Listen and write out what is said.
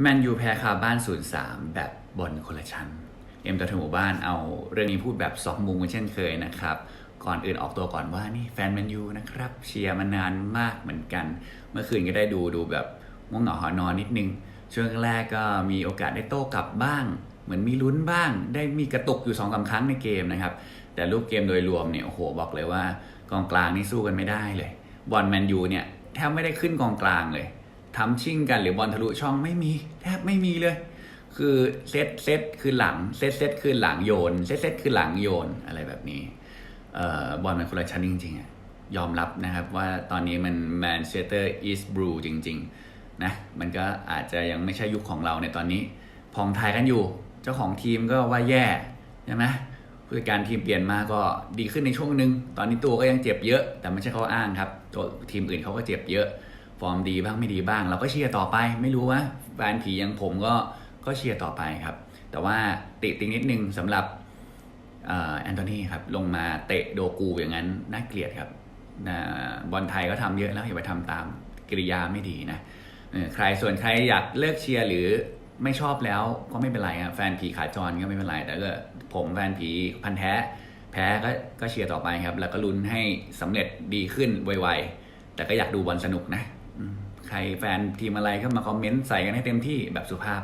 แมนยูแพ้คาบ้าน 0-3 แบบบอลคนละชั้น เอ็มตัวถึงหมู่บ้านเอาเรื่องนี้พูดแบบสองมุมกันเช่นเคยนะครับ ก่อนอื่นออกตัวก่อนว่านี่แฟนแมนยูนะครับ เชียร์มานานมากเหมือนกัน เมื่อคืนก็ได้ดูดูแบบง่วงเหงาหอนอนนิดนึง ช่วงแรกก็มีโอกาสได้โต้กลับบ้าง เหมือนมีลุ้นบ้าง ได้มีกระตุกอยู่สองสาครั้งในเกมนะครับ แต่รูปเกมโดยรวมเนี่ยโอ้โหบอกเลยว่ากองกลางนี่สู้กันไม่ได้เลย บอลแมนยูเนี่ยแทบไม่ได้ขึ้นกองกลางเลย ทำชิ่งกันหรือบอลทะลุช่องไม่มีแทบไม่มีเลย คือเซตเซตคือหลังเซตเซตคือหลังโยนเซตเซตคือหลังโยนอะไรแบบนี้เอ่อบอลมันคนละชั้นจริงๆอะยอมรับนะครับว่าตอนนี้มันแมนเชสเตอร์อีสต์บลูจริงๆนะมันก็อาจจะยังไม่ใช่ยุคของเราในตอนนี้พองทายกันอยู่ เจ้าของทีมก็ว่าแย่ใช่ไหมผู้จัดการทีมเปลี่ยนมาก็ดีขึ้นในช่วงหนึ่งตอนนี้ตัวก็ยังเจ็บเยอะ แต่ไม่ใช่เขาอ้างครับตัวทีมอื่นเขาก็เจ็บเยอะ ฟอร์มดีบ้างไม่ดีบ้าง เราก็เชียร์ต่อไป ไม่รู้ว่าแฟนผีอย่างผมก็ก็เชียร์ต่อไปครับ แต่ว่าติติงนิดนึงสำหรับเอ่อแอนโทนีครับลงมาเตะโดกูอย่างนั้นน่าเกลียดครับนะบอลไทยก็ทำเยอะแล้วอย่าไปทำตามกิริยาไม่ดีนะเออใครส่วนใครอยากเลิกเชียร์หรือไม่ชอบแล้วก็ไม่เป็นไรครับแฟนผีขาจรก็ไม่เป็นไร แต่ก็ผมแฟนผีพันแท้แพ้ก็ก็เชียร์ต่อไปครับ แล้วก็ลุ้นให้สำเร็จดีขึ้นไวๆแต่ก็อยากดูบอลสนุกนะ ใครแฟนทีมอะไรก็มาคอมเมนต์ใส่กันให้เต็มที่แบบสุภาพ